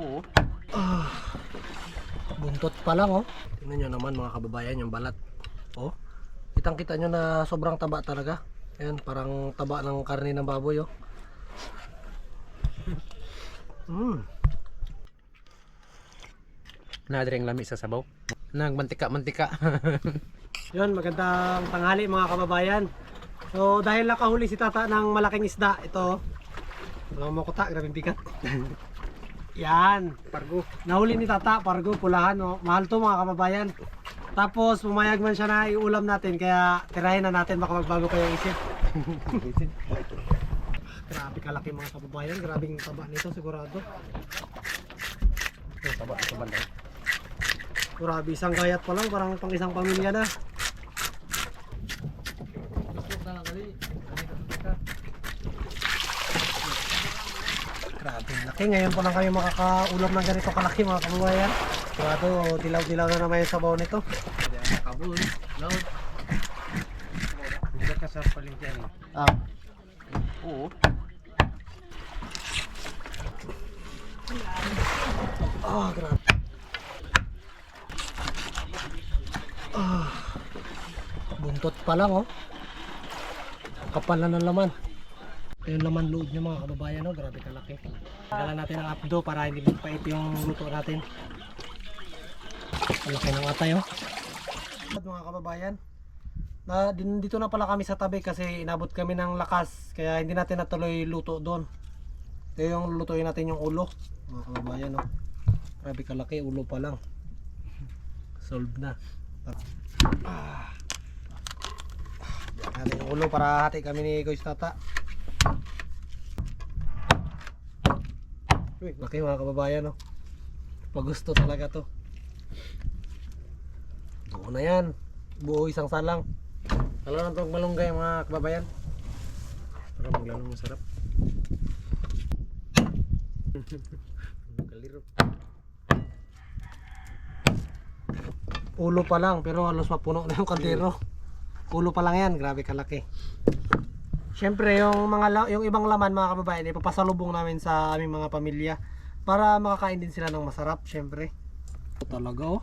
Oo. Ah, buntot pa lang oh. Tingnan nyo naman mga kababayan yung balat. Oh. Kitang kita nyo na sobrang taba talaga. Ayan, parang taba ng karne ng baboy oh. Mm. Nadring lami sa sabaw. Nagmantika-mantika. Yun, magandang tanghali mga kababayan. So dahil nakahuli si tata ng malaking isda, ito. Mga mokuta, grabe bigat. Yan, pargo. Nahuli ni tata, pargo, pulahan. Oh. Mahal to mga kababayan. Tapos pumayag man siya na iulam natin, kaya tirahin na natin baka magbago pa yung isip. grabe kalaki mga kababayan, grabing taba nito sigurado. Taba sa banda. Grabe, isang gayat pa lang, parang pang isang pamilya na. Grabe, laki. Ngayon pa lang kami makakaulam ng ganito kalaki mga kababayan. Sigurado, dilaw-dilaw na naman yung sabaw nito. Kabul. Load. Hindi ka sa palengke ni. Ah, Oo. ah grabe. Ah, buntot pa lang oh. Kapal na ng laman. Ito yung laman loob niya mga kababayan oh. Grabe kalaki. Tagalan natin ang apdo para hindi magpait yung luto natin. Ang laki ng atay oh. Mga kababayan, na dito na pala kami sa tabi kasi inabot kami ng lakas kaya hindi natin natuloy luto doon. Ito yung lutuin natin yung ulo. Mga kababayan oh. Grabe kalaki, ulo pa lang. Solved na. Ah. Diyan natin yung ulo para hati kami ni Coach Tata. Uy, laki mga kababayan oh. Pag gusto talaga to. Buo na yan. Buo isang salang. Talo na itong malunggay mga kababayan. Para maglalong masarap. Kaliro. Ulo pa lang pero halos mapuno na yung kaldero. Ulo pa lang yan, grabe kalaki. Siyempre yung mga la- yung ibang laman mga kababayan ipapasalubong namin sa aming mga pamilya para makakain din sila ng masarap syempre. Ito talaga oh.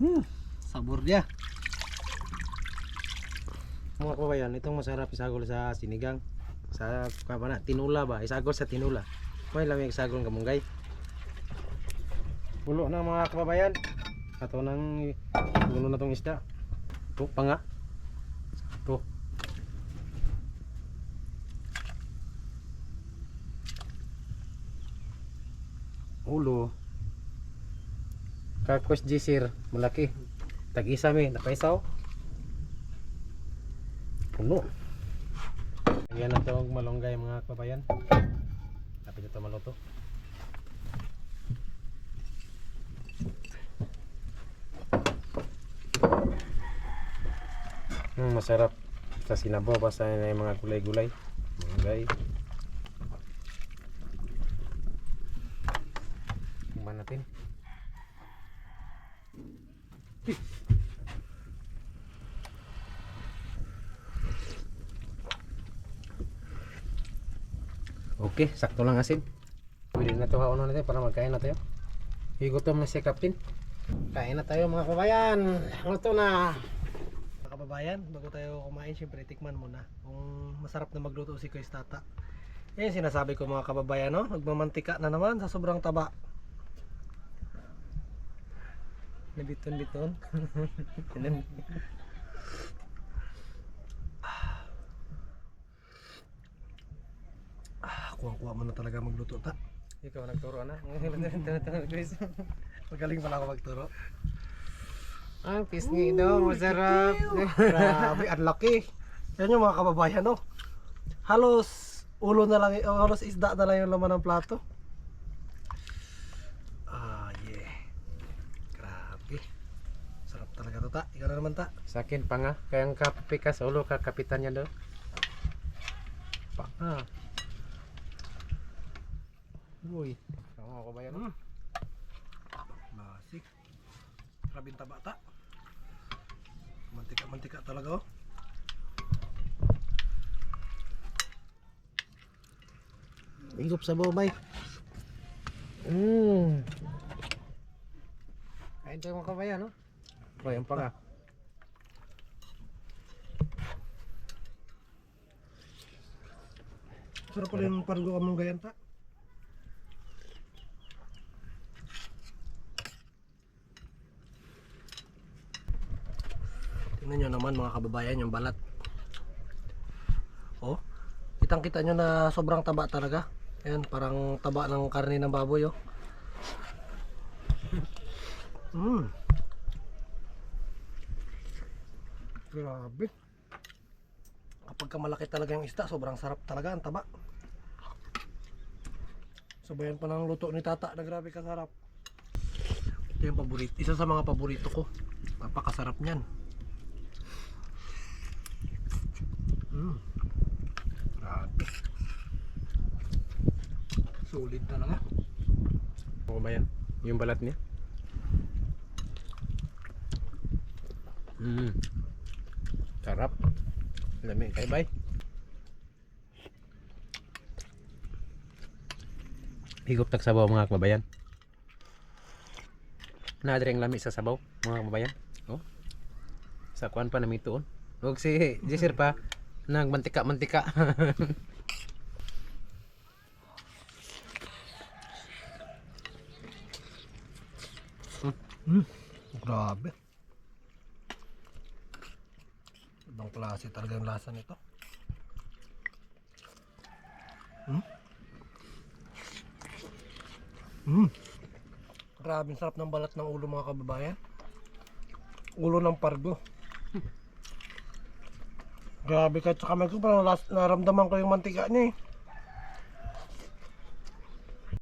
Hmm, sabor dia. Mga kababayan, itong masarap isagol sa sinigang. Sa kapa na, tinula ba? Isagol sa tinula. May lamig isagol ng kamunggay. Pulo na mga kababayan. Ato nang gulo na tong isda. Ito pa nga. Ito. Ulo. Kakos jisir, malaki. Tag-isa mi, napaisaw. Puno. Lagyan na itong malunggay mga kababayan. Lapit ito maluto. Hmm, masarap sa sinabaw basta na yung mga gulay-gulay. Malunggay. Kumain natin. Okay, sakto lang asin. Pwede na ito haon natin para magkain na tayo. Higutom na si Captain. Kain na tayo mga kabayan. Luto na. Mga kababayan, bago tayo kumain, syempre tikman muna. Kung masarap na magluto si Kuya Tata. Yung sinasabi ko mga kababayan, no? Nagmamantika na naman sa sobrang taba. Nabiton-biton. Ganun. Ah, kuha-kuha mo na talaga magluto ta. Ikaw nagturo na. Guys. Magaling pala ako magturo. Ang pisngi daw, masarap. Grabe, ang laki. Yan yung mga kababayan, no? Halos ulo na lang, oh, halos isda na lang yung laman ng plato. Ah, yeah. Grabe. Sarap talaga to, ta. Ikaw na naman, ta. Sa akin pa nga, kayang kape ka sa ulo, kakapitan niya daw. Pa nga. Uy. Oo ako ba yan? Mm. Basi. Grabe yung taba, ta. Mantika-mantika talaga, oh. Higop sa bomay. Mm. Kain tayo mga kabayan, no? Oh, yan pa nga. Sarap pala yung pargo kamong gayanta. Tingnan nyo naman mga kababayan yung balat. Oh, kitang kita nyo na sobrang taba talaga. Ayan, parang taba ng karne ng baboy oh. Mm. Grabe. Kapag ka talaga yung isda, sobrang sarap talaga ang taba. Sabayan pa ng luto ni tata na grabe kasarap. Ito yung paborito. Isa sa mga paborito ko. Napakasarap niyan. Mm. Grabe. Solid talaga. Mga kabayan, yung balat niya. Mm. Sarap. Lami kay bay. Higop tag sabaw mga kababayan. Naadre ang lami sa sabaw mga kababayan. Oh. Sa kuan pa namituon. Huwag si Jisir pa nagmantika-mantika. Mm. Grabe. Ibang klase talaga yung lasa nito. Mm. Mm. Grabe, sarap ng balat ng ulo mga kababayan. Ulo ng pargo. Grabe kahit sa kamay ko parang las, naramdaman ko yung mantika niya eh.